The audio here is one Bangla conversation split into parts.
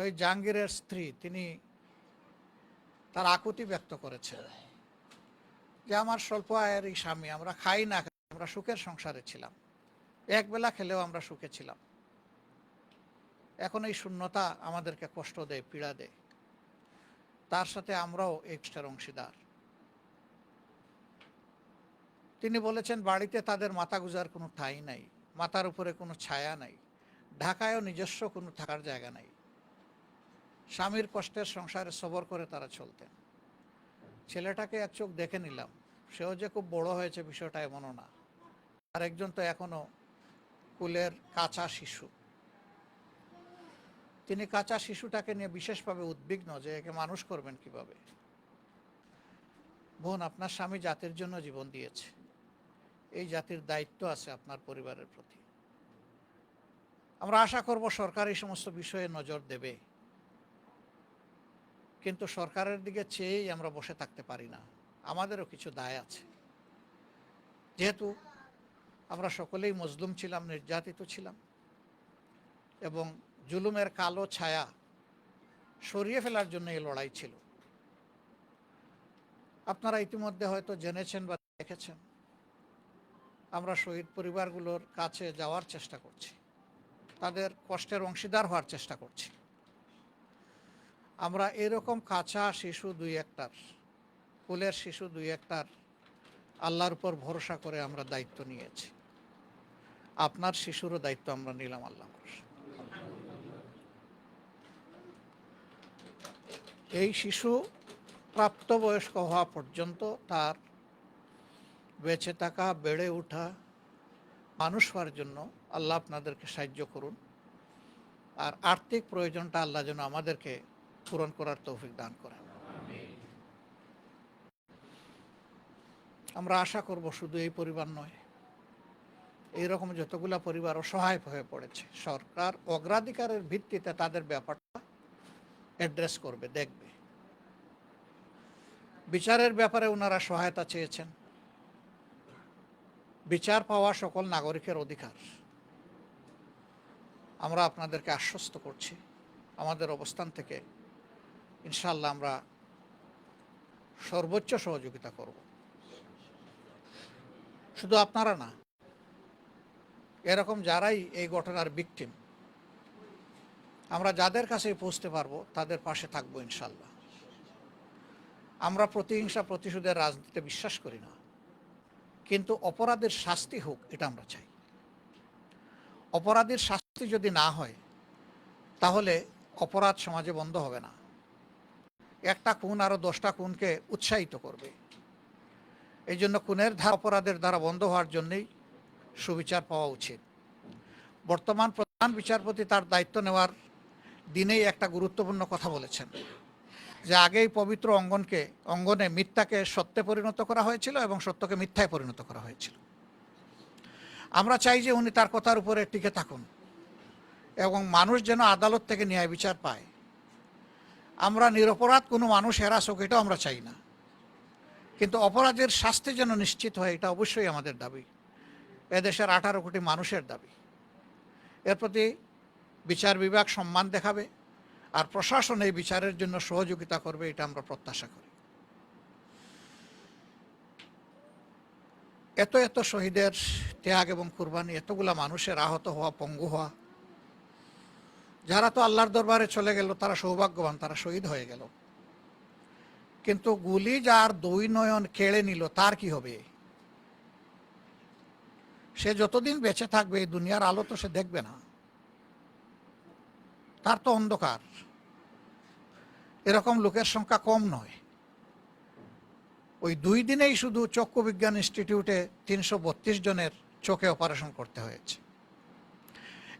শহীদ জাহাঙ্গীরের স্ত্রী, তিনি তার আকুতি ব্যক্ত করেছেন যে, আমার স্বল্প আয়ের এই স্বামী, আমরা খাই না, আমরা সুখের সংসারে ছিলাম। এক বেলা খেলেও আমরা সুখে ছিলাম। এখন এই শূন্যতা আমাদেরকে কষ্ট দেয়, পীড়া দেয়। তার সাথে আমরাও এই কষ্টের অংশীদার। তিনি বলেছেন, বাড়িতে তাদের মাথা গুজার কোনো ঠাঁই নাই, মাথার উপরে কোনো ছায়া নাই, ঢাকায়ও নিজস্ব কোনো থাকার জায়গা নাই। স্বামীর কষ্টের সংসারে সবর করে তারা চলতেন। ছেলেটাকে এক চোখ দেখে নিলাম। সেও যে খুব বড় হয়েছে বিষয়টা এমনও না। আর একজন তো এখনও কুলের কাঁচা শিশু। তিনি কাঁচা শিশুটাকে নিয়ে বিশেষভাবে উদ্বিগ্ন যে একে মানুষ করবেন কীভাবে? বোন, আপনার স্বামী জাতির জন্য জীবন দিয়েছে। এই জাতির দায়িত্ব আছে আপনার পরিবারের প্রতি। আমরা আশা করব সরকার এই সমস্ত বিষয়ে নজর দেবে। কিন্তু সরকারের দিকে চেয়েই আমরা বসে থাকতে পারি না। আমাদেরও কিছু দায় আছে। যেহেতু আমরা সকলেই মজলুম ছিলাম, নির্যাতিত ছিলাম এবং জুলুমের কালো ছায়া সরিয়ে ফেলার জন্য এই লড়াই ছিল। আপনারা ইতিমধ্যে হয়তো জেনেছেন বা দেখেছেন, আমরা শহীদ পরিবারগুলোর কাছে যাওয়ার চেষ্টা করছি। তাদের কষ্টের অংশীদার হওয়ার চেষ্টা করছি। আমরা এরকম কাঁচা শিশু দুই একটার কুলের শিশু দুই একটার আল্লাহর উপর ভরসা করে আমরা দায়িত্ব নিয়েছি আপনার শিশুরও দায়িত্ব আমরা নিলাম আল্লাহ। এই শিশু প্রাপ্তবয়স্ক হওয়া পর্যন্ত তার বেঁচে থাকা, বেড়ে ওঠা, মানুষ হওয়ার জন্য আল্লাহ আপনাদেরকে সাহায্য করুন আর আর্থিক প্রয়োজনটা আল্লাহ যেন আমাদেরকে পূরণ করার তৌফিক দান করেন। আমরা আশা করব শুধু এই পরিবার নয়, এইরকম যতগুলা পরিবার অসহায় হয়ে পড়েছে। সরকার অগ্রাধিকারের ভিত্তিতে তাদের ব্যাপারটা অ্যাড্রেস করবে, দেখবে। বিচারের ব্যাপারে ওনারা সহায়তা চেয়েছেন। বিচার পাওয়া সকল নাগরিকের অধিকার। আমরা আপনাদেরকে আশ্বস্ত করছি, আমাদের অবস্থান থেকে ইনশাল্লাহ আমরা সর্বোচ্চ সহযোগিতা করব। শুধু আপনারা না, এরকম যারাই এই ঘটনার ভিকটিম আমরা যাদের কাছে পৌঁছতে পারব তাদের পাশে থাকব ইনশাল্লাহ আমরা প্রতিহিংসা প্রতিশোধের রাজনীতিতে বিশ্বাস করি না, কিন্তু অপরাধের শাস্তি হোক এটা আমরা চাই। অপরাধের শাস্তি যদি না হয়, তাহলে অপরাধ সমাজে বন্ধ হবে না। একটা খুন আরও দশটা খুনকে উৎসাহিত করবে। এই জন্য খুনের ধারা অপরাধের দ্বারা বন্ধ হওয়ার জন্যই সুবিচার পাওয়া উচিত। বর্তমান প্রধান বিচারপতি তার দায়িত্ব নেওয়ার দিনেই একটা গুরুত্বপূর্ণ কথা বলেছেন, যে আগেই পবিত্র অঙ্গনকে, অঙ্গনে মিথ্যাকে সত্যে পরিণত করা হয়েছিল এবং সত্যকে মিথ্যায় পরিণত করা হয়েছিল। আমরা চাই যে উনি তার কথার উপরে টিকে থাকুন এবং মানুষ যেন আদালত থেকে ন্যায় বিচার পায়। আমরা নিরপরাধ কোনো মানুষ হেরাসুক এটাও আমরা চাই না। কিন্তু অপরাধের শাস্তি যেন নিশ্চিত হয়, এটা অবশ্যই আমাদের দাবি। এদেশের আঠারো কোটি মানুষের দাবি। এর প্রতি বিচার বিভাগ সম্মান দেখাবে, আর প্রশাসন এই বিচারের জন্য সহযোগিতা করবে, এটা আমরা প্রত্যাশা করি। এত এত শহীদের ত্যাগ এবং কুরবানি, এতগুলা মানুষের আহত হওয়া, পঙ্গু হওয়া যারা তো আল্লাহর দরবারে চলে গেল, তারা সৌভাগ্যবান, তারা শহীদ হয়ে গেল। কিন্তু গুলি যার দুই নয়ন কেড়ে নিল, তার কি হবে? সে যতদিন বেঁচে থাকবে, এই দুনিয়ার আলো তো সে দেখবে না। তার তো অন্ধকার। এরকম লোকের সংখ্যা কম নয়। ওই দুই দিনেই শুধু চক্ষু বিজ্ঞান ইনস্টিটিউটে তিনশো বত্রিশ জনের চোখে অপারেশন করতে হয়েছে।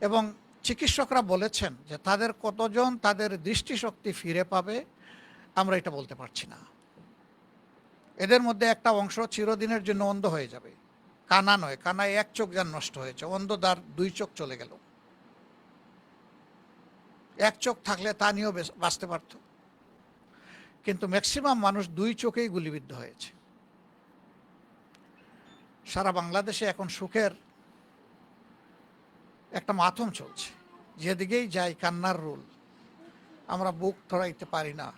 এবং চিকিৎসকরা বলেছেন যে তাদের কতজন তাদের দৃষ্টিশক্তি ফিরে পাবে, আমরা এটা বলতে পারছি না। এদের মধ্যে একটা অংশ চিরদিনের জন্য অন্ধ হয়ে যাবে। কানা নয়, কানায় এক চোখ যান নষ্ট হয়েছে অন্ধ দ্বার দুই চোখ চলে গেল। এক চোখ থাকলে তা নিয়েও বাঁচতে পারত। কিন্তু ম্যাক্সিমাম মানুষ দুই চোখেই গুলিবিদ্ধ হয়েছে। সারা বাংলাদেশে এখন সুখের একটা মাথম চলছে। যেদিকেই যাই কান্নার রোল, আমরা বুক ধরাইতে পারি না।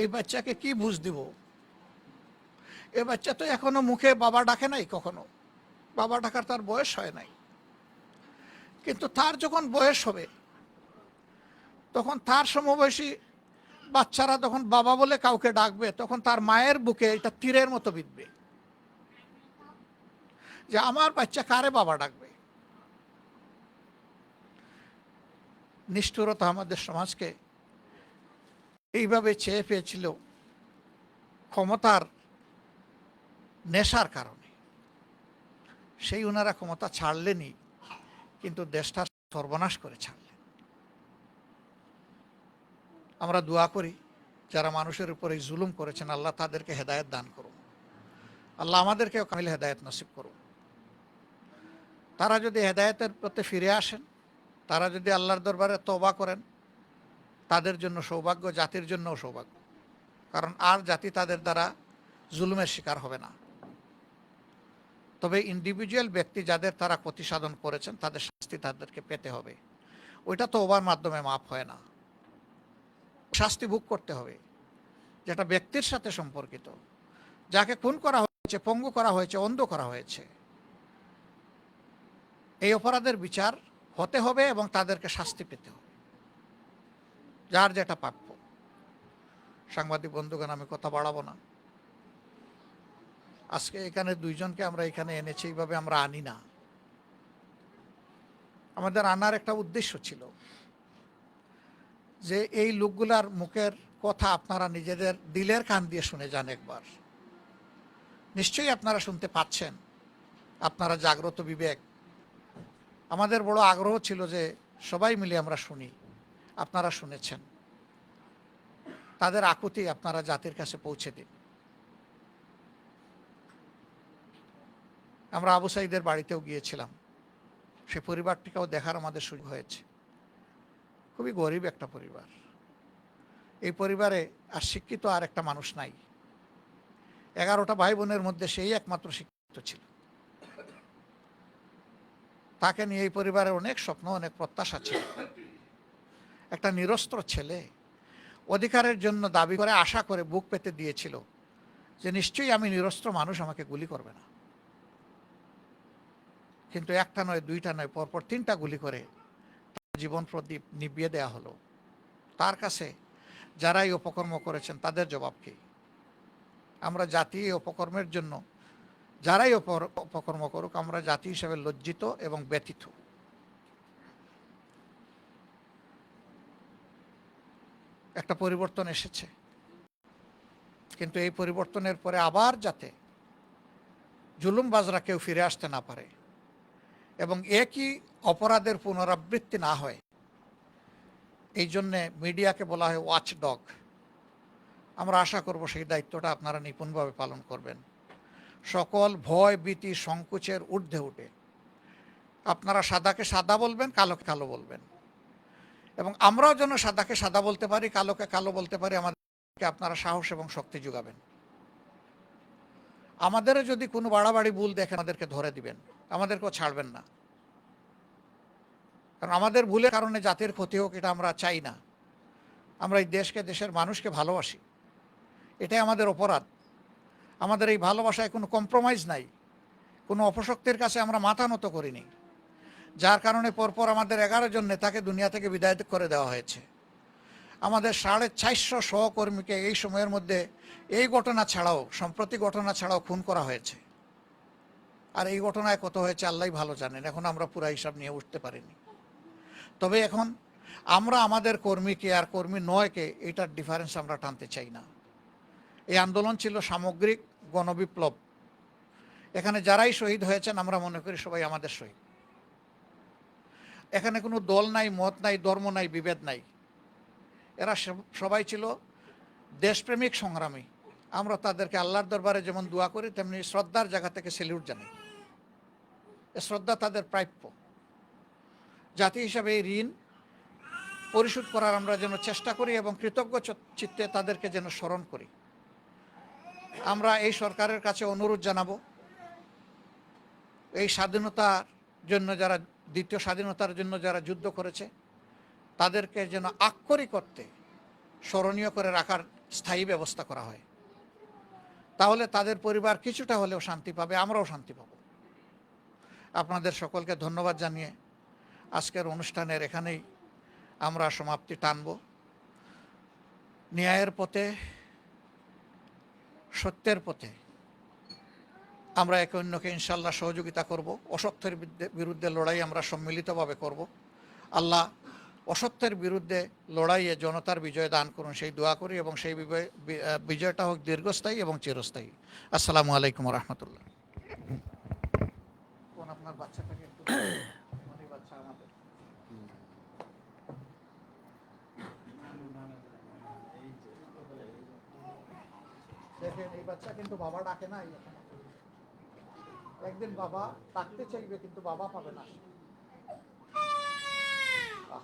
এই বাচ্চাকে কি বুঝ দিব? এ বাচ্চা তো এখনও মুখে বাবা ডাকে নাই কখনো। বাবা ডাকার তার বয়স হয় নাই। কিন্তু তার যখন বয়স হবে, তখন তার সমবয়সী বাচ্চারা তখন বাবা বলে কাউকে ডাকবে, তখন তার মায়ের বুকে এটা তীরের মতো বিঁধবে। যে আমার বাচ্চা কারে বাবা ডাকবে? নিষ্ঠুরতা আমাদের সমাজকে এইভাবে চেয়ে পেয়েছিল ক্ষমতার নেশার কারণে। সেই ওনারা ক্ষমতা ছাড়লেনি কিন্তু দেশটা সর্বনাশ করে ছাড়লেন। আমরা দোয়া করি, যারা মানুষের উপরে জুলুম করেছেন, আল্লাহ তাদেরকে হেদায়ত দান করুন। আল্লাহ আমাদেরকেও কামিল হেদায়ত নসিব করুন। তারা যদি হেদায়তের প্রতি ফিরে আসেন তারা যদি আল্লাহর দরবারে তবা করেন, তাদের জন্য সৌভাগ্য, জাতির জন্যও সৌভাগ্য। কারণ আর জাতি তাদের দ্বারা জুলুমের শিকার হবে না। তবে ইন্ডিভিজুয়াল ব্যক্তি যাদের তারা ক্ষতি সাধন করেছেন, তাদের শাস্তি তাদেরকে পেতে হবে। ওইটা তো ওবার মাধ্যমে মাপ হয় না। শাস্তি ভোগ করতে হবে, যেটা ব্যক্তির সাথে সম্পর্কিত। যাকে খুন করা হয়েছে, পঙ্গু করা হয়েছে, অন্ধ করা হয়েছে, এই অপরাধের বিচার হতে হবে এবং তাদেরকে শাস্তি পেতে হবে। যার যেটা প্রাপ্য। সাংবাদিক বন্ধুগণ, আমি কথা বাড়াবো না। আজকে এখানে দুইজনকে আমরা এখানে এনেছি, এইভাবে আমরা আনি না। আমাদের আনার একটা উদ্দেশ্য ছিল যে এই লোকগুলার মুখের কথা আপনারা নিজেদের দিলের কান দিয়ে শুনে যান একবার। নিশ্চয়ই আপনারা শুনতে পাচ্ছেন। আপনারা জাগ্রত বিবেক। আমাদের বড় আগ্রহ ছিল যে সবাই মিলে আমরা শুনি, আপনারা শুনেছেন। তাদের আকুতি আপনারা জাতির কাছে পৌঁছে দিন। আমরা আবু সাইদের বাড়িতেও গিয়েছিলাম। সে পরিবারটিকেও দেখার আমাদের সুযোগ হয়েছে। খুবই গরিব একটা পরিবার। এই পরিবারে আর শিক্ষিত আর একটা মানুষ নাই। এগারোটা ভাই বোনের মধ্যে সেই একমাত্র শিক্ষিত ছিল। তাকে নিয়ে এই পরিবারের অনেক স্বপ্ন, অনেক প্রত্যাশা ছিল। একটা নিরস্ত্র ছেলে অধিকারের জন্য দাবি করে, আশা করে বুক পেতে দিয়েছিল যে নিশ্চয়ই আমি নিরস্ত্র মানুষ, আমাকে গুলি করবে না। কিন্তু একটা নয়, দুইটা নয়, পরপর তিনটা গুলি করে তার জীবন প্রদীপ নিবিয়ে দেয়া হলো। তার কাছে যারাই অপকর্ম করেছেন, তাদের জবাব কি? আমরা জাতি এই অপকর্মের জন্য যারাই অপর- অপকর্ম করুক, আমরা জাতি হিসেবে লজ্জিত এবং ব্যথিত। একটা পরিবর্তন এসেছে। কিন্তু এই পরিবর্তনের পরে আবার যাতে জুলুমবাজরা কেউ ফিরে আসতে না পারে এবং একই অপরাধের পুনরাবৃত্তি না হয়, এই জন্যে মিডিয়াকে বলা হয় ওয়াচ ডগ আমরা আশা করব সেই দায়িত্বটা আপনারা নিপুণভাবে পালন করবেন। সকল ভয়, ভীতি, সংকোচের ঊর্ধ্বে উঠে আপনারা সাদাকে সাদা বলবেন, কালোকে কালো বলবেন। এবং আমরাও যেন সাদাকে সাদা বলতে পারি, কালোকে কালো বলতে পারি, আমাদেরকে আপনারা সাহস এবং শক্তি যোগাবেন। আমাদেরও যদি কোনো বাড়াবাড়ি ভুল দেখে আমাদেরকে ধরে দিবেন, আমাদেরকেও ছাড়বেন না। কারণ আমাদের ভুলের কারণে জাতির ক্ষতি হোক, এটা আমরা চাই না। আমরা এই দেশকে, দেশের মানুষকে ভালোবাসি। এটাই আমাদের অপরাধ। আমাদের এই ভালোবাসায় কোনো কম্প্রোমাইজ নাই, কোনো অপশক্তির কাছে আমরা মাথা নত করিনি, যার কারণে পরপর আমাদের এগারো জন নেতাকে দুনিয়া থেকে বিদায় করে দেওয়া হয়েছে। আমাদের সাড়ে চারশো সহকর্মীকে এই সময়ের মধ্যে এই ঘটনা ছাড়াও, সম্প্রতি ঘটনা ছাড়াও খুন করা হয়েছে। আর এই ঘটনায় কত হয়েছে আল্লাহ ভালো জানেন, এখন আমরা পুরা হিসাব নিয়ে উঠতে পারিনি। তবে এখন আমরা আমাদের কর্মীকে আর কর্মী নয়কে এটার ডিফারেন্স আমরা টানতে চাই না। এই আন্দোলন ছিল সামগ্রিক গণবিপ্লব। এখানে যারাই শহীদ হয়েছেন, আমরা মনে করি সবাই আমাদের শহীদ। এখানে কোনো দল নাই, মত নাই, ধর্ম নাই, বিভেদ নাই। এরা সবাই ছিল দেশপ্রেমিক সংগ্রামী। আমরা তাদেরকে আল্লাহর দরবারে যেমন দোয়া করি, তেমনি শ্রদ্ধার জায়গা থেকে সেলিউট জানাই। এ শ্রদ্ধা তাদের প্রাপ্য। জাতি হিসাবে এই ঋণ পরিশোধ করার আমরা যেন চেষ্টা করি এবং কৃতজ্ঞ চিত্তে তাদেরকে যেন স্মরণ করি। আমরা এই সরকারের কাছে অনুরোধ জানাব, এই স্বাধীনতার জন্য যারা, দ্বিতীয় স্বাধীনতার জন্য যারা যুদ্ধ করেছে, তাদেরকে যেন আক্ষরিক করতে স্মরণীয় করে রাখার স্থায়ী ব্যবস্থা করা হয়। তাহলে তাদের পরিবার কিছুটা হলেও শান্তি পাবে, আমরাও শান্তি পাব। আপনাদের সকলকে ধন্যবাদ জানিয়ে আজকের অনুষ্ঠানের এখানেই আমরা সমাপ্তি টানব। ন্যায়ের পথে সত্যের পথে। আমরা একে অন্যকে ইনশাল্লাহ সহযোগিতা করব অসত্যের বিরুদ্ধে- লড়াই আমরা সম্মিলিতভাবে করব। আল্লাহ অসত্যের বিরুদ্ধে লড়াইয়ে জনতার বিজয় দান করুন সেই দোয়া করি এবং সেই বিজয়- বিজয়টা হোক দীর্ঘস্থায়ী এবং চিরস্থায়ী। আসসালামু আলাইকুম রহমতুল্লাহ। কোন আপনার বাচ্চাটাকে একটু আমারই বাচ্চা আমাদের দেখেন, এই বাচ্চা কিন্তু বাবা ডাকে না একদিন বাবা ডাকতে চাইবে, কিন্তু বাবা পাবে না আহ,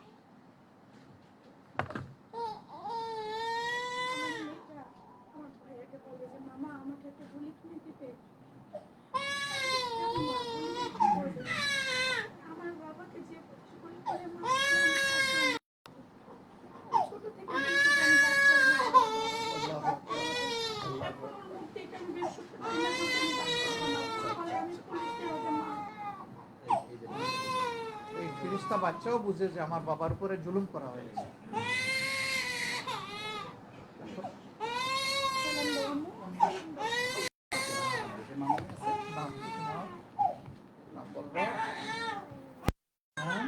আমার ভাইয়াকে বলে যে মামা আমাকে একটা গুলি কিনে দিতে আমার বাবাকে যে গুলি করে মারছে, আমি তার জন্য- ছোট থেকে দেখছি যে আমি বাচ্চার মতো প্রত্যেকটা আমি বেশ সুখে কান্না করছি, আমি বাচ্চা বানাবো। সকালে আমি পুলিশকে ওকে মার এই ফিরিস্তা বাচ্চাও বুঝে যে আমার বাবার উপরে জুলুম করা হয়েছে? হ্যাঁ?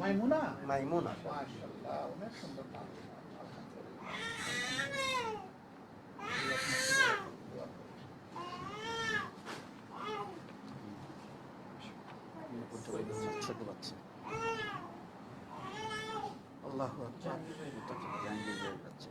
মাইমুনা মাইমুনা মাশাআল্লাহ, অনেক সুন্দর নাম। ছোট বাচ্চা আল্লাহু আকবার। জাহাঙ্গীরের বাচ্চা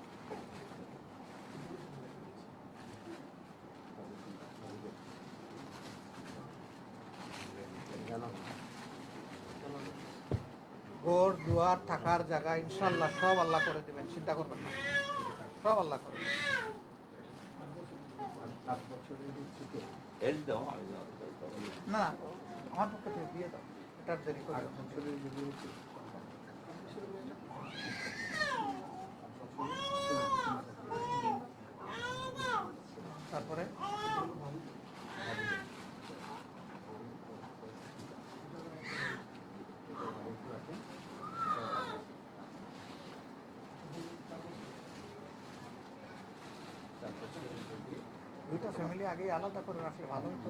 ঘর দুয়ার থাকার জায়গা ইনশাল্লাহ সব আল্লাহ করে দেবেন চিন্তা করবেন না। সব আল্লাহ করে। না না, আমার পক্ষে দিয়ে দাও। এটার দেরি করে তারপরে দুইটা ফ্যামিলি আগেই আলাদা করে রাখলে ভালো হতো।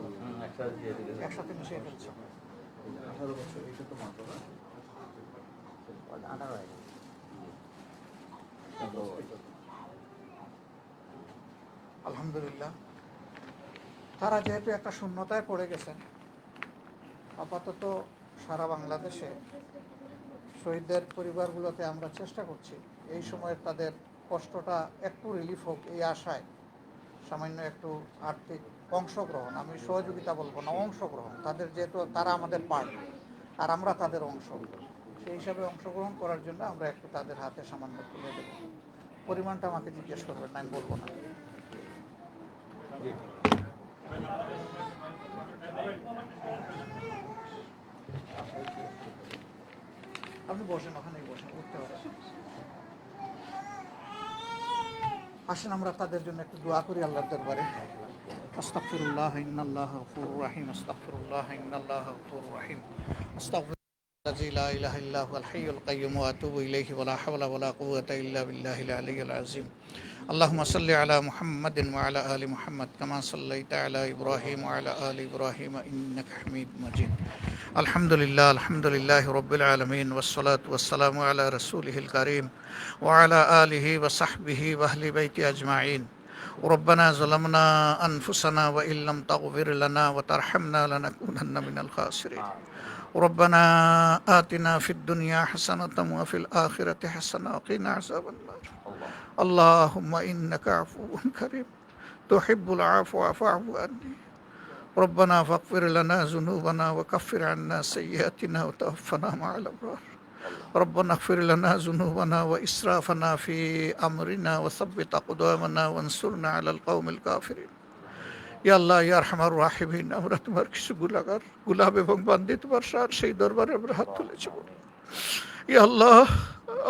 একসাথে মিশিয়ে ফেলছে। আঠারো বছর এটা তো মাত্র আঠারো হয়ে আলহামদুলিল্লাহ। তারা যেহেতু একটা শূন্যতায় পড়ে গেছেন আপাতত সারা বাংলাদেশে শহীদদের পরিবারগুলোতে আমরা চেষ্টা করছি এই সময় তাদের কষ্টটা একটু রিলিফ হোক এই আশায়। সামান্য একটু আর্থিক অংশগ্রহণ, আমি সহযোগিতা বলব না, অংশগ্রহণ। তাদের যেহেতু তারা আমাদের পার্ট আর আমরা তাদের অংশ। সেই হিসাবে অংশগ্রহণ করার জন্য আমরা একটু তাদের হাতে সামান্য তুলে দেবো। পরিমাণটা আমাকে জিজ্ঞেস করবেন আমি বলব না। আপনি বসেন, ওখানেই বসেন, উঠতে পারেন আসেন আমরা তাদের জন্য একটু দোয়া করি আল্লাহর দরবারে আস্তাগফিরুল্লাহ ইন্নাল্লাহ গফুরুর রহিম আস্তাগফিরুল্লাহ ইন্নাল্লাহ গফুরুর রহিম আস্তাগফির الذي لا إله إلا هو الحي القيوم وأتوب إليه ولا حول ولا قوة إلا بالله العلي العظيم اللهم صل على محمد وعلى آل محمد كما صليت على إبراهيم وعلى آل إبراهيم إنك حميد مجيد الحمد لله الحمد لله رب العالمين والصلاة والسلام على رسوله الكريم وعلى آله وصحبه وأهل بيته أجمعين. ربنا ظلمنا أنفسنا وإن لم تغفر لنا وترحمنا لنكونن من الخاسرين. ربنا آتنا في الدنيا حسنة وفي الآخرة حسنة وقنا عذاب النار. اللهم إنك عفو كريم. تحب العفو فاعف عني. ربنا فاغفر لنا ذنوبنا وكفر عنا سيئاتنا وتوفنا مع الأبرار ربنا اغفر لنا ذنوبنا وإسرافنا في أمرنا وثبت أقدامنا وانصرنا على القوم الكافرين ইয়া আল্লাহ ইয়া রহমার রাহিমিন আমরা তোমার কিছু গুলাগার গুলাব এবং বান্দি তোমার সার সেই দরবারে আমরা হাত তুলেছি বলি ইয়া আল্লাহ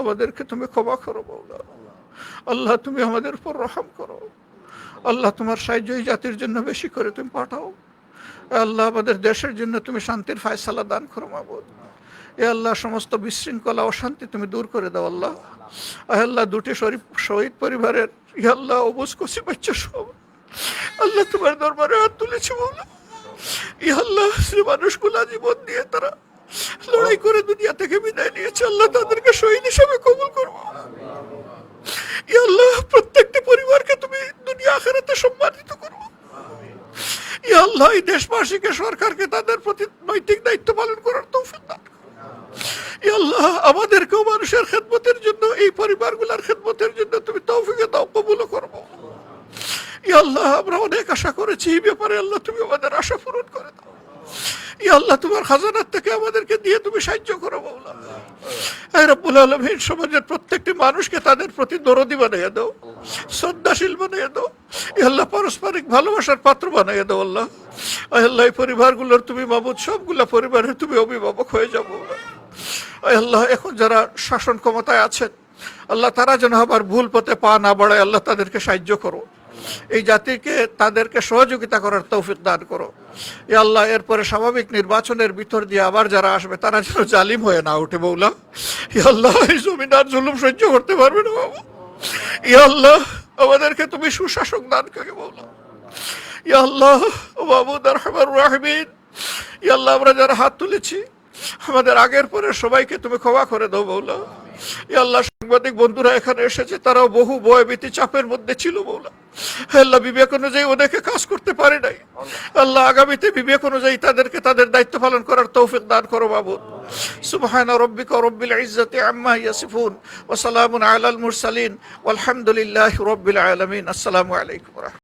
আমাদেরকে তুমি ক্ষমা করো বৌলা আল্লাহ তুমি আমাদের উপর রহম করো আল্লাহ তোমার সাহায্য এই জাতির জন্য বেশি করে তুমি পাঠাও এ আল্লাহ আমাদের দেশের জন্য তুমি শান্তির ফায়সালা দান করো, মাবুদ। এ আল্লাহ, সমস্ত বিশৃঙ্খলা, অশান্তি তুমি দূর করে দাও, আল্লাহ। আল্লাহ, দুটি শরীফ, শহীদ পরিবারের আল্লাহ, অবুজ কষি বাচ্চা সব। আল্লাহ, তোমার দরবারে হাত তুলেছি বলো আল্লাহ সে মানুষগুলা জীবন দিয়ে তারা লড়াই করে দুনিয়া থেকে বিদায় নিয়েছে আল্লাহ তাদেরকে শহীদ হিসেবে কবুল করব ইয়া আল্লাহ প্রত্যেকটি পরিবারকে তুমি দুনিয়া আখেরাতে সম্মানিত করব ইয়া আল্লাহ দেশবাসীকে সরকারকে তাদের প্রতি নৈতিক দায়িত্ব পালন করার তৌফিক দান আল্লাহ, আমাদেরকেও মানুষের খেদমতের জন্য, এই পরিবারগুলোর খেদমতের জন্য তুমি তৌফিকে দাও, কবুল করব আল্লাহ, আমরা অনেক আশা করেছি, এই ব্যাপারে আল্লাহ তুমি আমাদের আশা পূরণ করে দাও। আল্লাহ, তোমার খাজানার থেকে আমাদেরকে দিয়ে তুমি সাহায্য করো বৌলা রব্বুল আলমীর সমাজের প্রত্যেকটি মানুষকে তাদের প্রতি দরদি বানিয়ে দাও, শ্রদ্ধাশীল বানিয়ে দাও। আল্লাহ পারস্পরিক ভালোবাসার পাত্র বানিয়ে দাও আল্লাহ। আল্লাহ, এই পরিবারগুলোর তুমি মাবুদ, সবগুলা পরিবারের তুমি অভিভাবক হয়ে যাব আল্লাহ, এখন যারা শাসন ক্ষমতায় আছেন, আল্লাহ তারা যেন আবার ভুল পথে পা না বাড়ায়, আল্লাহ তাদেরকে সাহায্য করো। এই জাতিকে তাদেরকে সহযোগিতা করার তৌফিক দান করো। এ আল্লাহ, এরপরে স্বাভাবিক নির্বাচনের ভিতর দিয়ে আবার যারা আসবে, তারা যেন জালিম হয়ে না উঠে বৌলা ই আল্লাহ, এই জমিনার জুলুম সহ্য করতে পারবে না, বাবু। ই আল্লাহ, আমাদেরকে তুমি সুশাসক দান করে বৌলা ই আল্লাহ বাবু রহমান রাহমিন। ই আল্লাহ, আমরা যারা হাত তুলেছি, আমাদের আগের পরে সবাইকে তুমি ক্ষমা করে দাও বৌলা আল্লাহ সাংবাদিক বন্ধুরা, এখানে এসেছে, তারাও বহু ভয় ভীতি চাপের মধ্যে ছিল বৌলা আল্লাহ, বিবেক অনুযায়ী ওদেরকে কাজ করতে পারে নাই। আল্লাহ, আগামীতে বিবেক অনুযায়ী তাদেরকে তাদের দায়িত্ব পালন করার তৌফিক দান করো বাবু সুবহান রব্বিকা রব্বিল ইজ্জাতি আম্মা ইয়াসিফুন আলাল মুরসালিন, ওয়ালহামদুলিল্লাহি রব্বিল আলামিন। আসসালামু আলাইকুম ওয়া রাহমাতুল্লাহ।